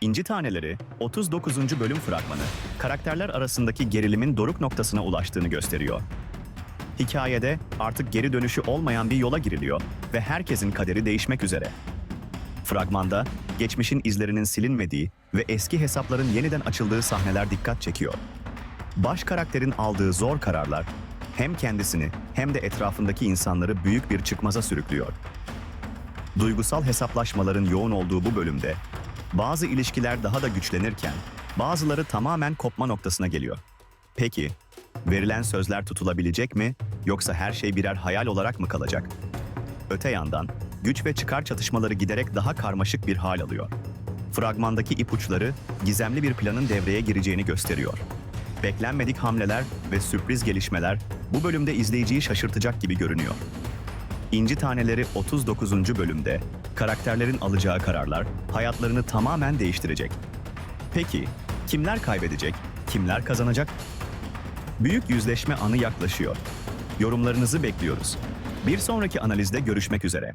İnci Taneleri 39. bölüm fragmanı karakterler arasındaki gerilimin doruk noktasına ulaştığını gösteriyor. Hikayede artık geri dönüşü olmayan bir yola giriliyor ve herkesin kaderi değişmek üzere. Fragmanda geçmişin izlerinin silinmediği ve eski hesapların yeniden açıldığı sahneler dikkat çekiyor. Baş karakterin aldığı zor kararlar hem kendisini hem de etrafındaki insanları büyük bir çıkmaza sürüklüyor. Duygusal hesaplaşmaların yoğun olduğu bu bölümde bazı ilişkiler daha da güçlenirken bazıları tamamen kopma noktasına geliyor. Peki, verilen sözler tutulabilecek mi yoksa her şey birer hayal olarak mı kalacak? Öte yandan güç ve çıkar çatışmaları giderek daha karmaşık bir hal alıyor. Fragmandaki ipuçları gizemli bir planın devreye gireceğini gösteriyor. Beklenmedik hamleler ve sürpriz gelişmeler bu bölümde izleyiciyi şaşırtacak gibi görünüyor. İnci Taneleri 39. bölümde karakterlerin alacağı kararlar hayatlarını tamamen değiştirecek. Peki kimler kaybedecek, kimler kazanacak? Büyük yüzleşme anı yaklaşıyor. Yorumlarınızı bekliyoruz. Bir sonraki analizde görüşmek üzere.